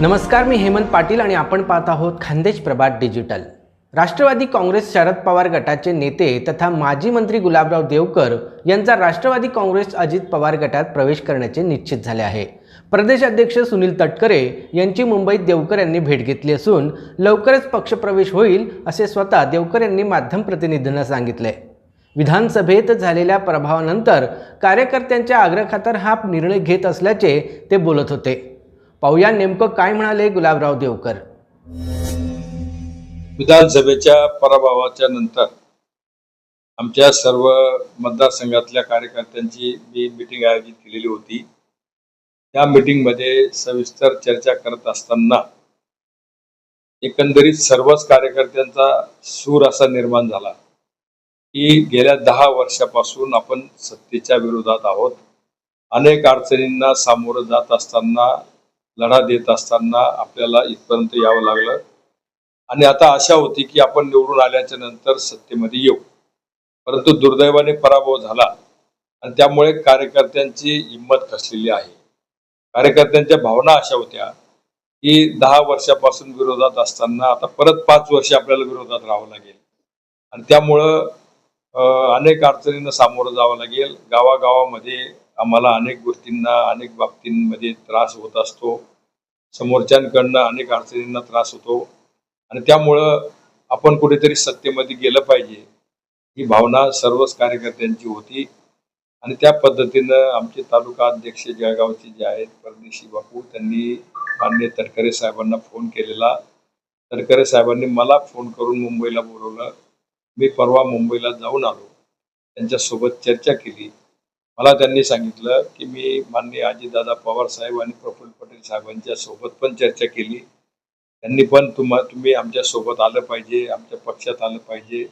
नमस्कार मी हेमंत पाटील आणि आपण पाहत आहोत खानदेश प्रभात डिजिटल. राष्ट्रवादी काँग्रेस शरद पवार गटाचे नेते तथा माजी मंत्री गुलाबराव देवकर यांचा राष्ट्रवादी काँग्रेस अजित पवार गटात प्रवेश करण्याचे निश्चित झाले आहे. प्रदेश अध्यक्ष सुनील तटकरे यांची मुंबईत देवकर यांनी भेट घेतली असून लवकरच पक्षप्रवेश होईल असे स्वतः देवकर यांनी माध्यम प्रतिनिधींना सांगितले. विधानसभेत झालेल्या प्रभावानंतर कार्यकर्त्यांच्या आग्रहाखातर हा निर्णय घेत असल्याचे ते बोलत होते. पाहूया नेमकं काय म्हणाले गुलाबराव देवकर. विधानसभेच्या पराभवाच्या नंतर आमच्या सर्व मतदारसंघातल्या कार्यकर्त्यांची मी मिटिंग आयोजित केलेली होती. त्या मिटिंगमध्ये सविस्तर चर्चा करत असताना एकंदरीत सर्वच कार्यकर्त्यांचा सूर असा निर्माण झाला की गेल्या दहा वर्षापासून आपण सत्तेच्या विरोधात आहोत. अनेक अडचणींना सामोरं जात असताना लढा देत असताना आपल्याला इथपर्यंत यावं लागलं. आणि आता आशा होती की आपण निवडून आल्याच्यानंतर सत्तेमध्ये येऊ. परंतु दुर्दैवाने पराभव झाला. आणि त्यामुळे कार्यकर्त्यांची हिंमत खसलेली आहे. कार्यकर्त्यांच्या भावना अशा होत्या की दहा वर्षापासून विरोधात असताना आता परत पाच वर्ष आपल्याला विरोधात राहावं लागेल. आणि त्यामुळं अनेक अडचणींना सामोरं जावं लागेल. गावागावामध्ये आम्हाला अनेक गोष्टींना अनेक बाबतींमध्ये त्रास होत असतो. समोरच्यांकडनं अनेक अडचणींना त्रास होतो. आणि त्यामुळं आपण कुठेतरी सत्तेमध्ये गेलं पाहिजे. ही भावना सर्वच कार्यकर्त्यांची होती. आणि त्या पद्धतीनं आमचे तालुका अध्यक्ष जळगावचे जे आहेत परदेशी बापू त्यांनी मान्य तटकरे साहेबांना फोन केलेला. तटकरे साहेबांनी मला फोन करून मुंबईला बोलवलं. मी परवा मुंबईला जाऊन आलो. त्यांच्यासोबत चर्चा केली. मला त्यांनी सांगितलं की मी माननीय अजितदादा पवार साहेब आणि प्रफुल्ल पटेल साहेबांच्या सोबत पण चर्चा केली. त्यांनी पण तुम्हा तुम्ही आमच्यासोबत आलं पाहिजे आमच्या पक्षात आलं पाहिजे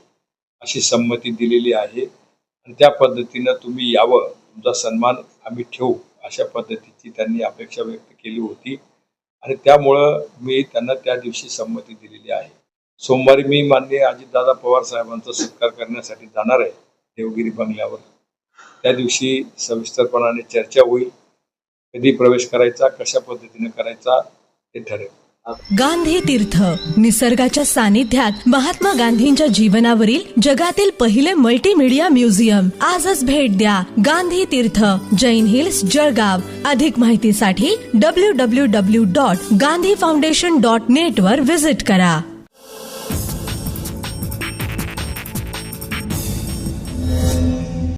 अशी संमती दिलेली आहे. आणि त्या पद्धतीनं तुम्ही यावं तुमचा सन्मान आम्ही ठेवू अशा पद्धतीची त्यांनी अपेक्षा व्यक्त केली होती. आणि त्यामुळं मी त्यांना त्या दिवशी संमती दिलेली आहे. सोमवारी मी माननीय अजितदादा पवार साहेबांचा सत्कार करण्यासाठी जाणार आहे. देवगिरी बंगल्यावर. त्या दिवशी सविस्तरपणाने चर्चा होईल. कधी प्रवेश करायचा कशा पद्धतीने करायचा हे ठरेल. गांधी तीर्थ निसर्गाच्या सानिध्यात महात्मा गांधींच्या जीवनावरील जगातील पहिले मल्टीमीडिया म्युझियम आजच भेट द्या गांधी तीर्थ जैन हिल्स जळगाव. अधिक माहितीसाठी W W W dot Gandhi foundation dot net वर विजिट करा.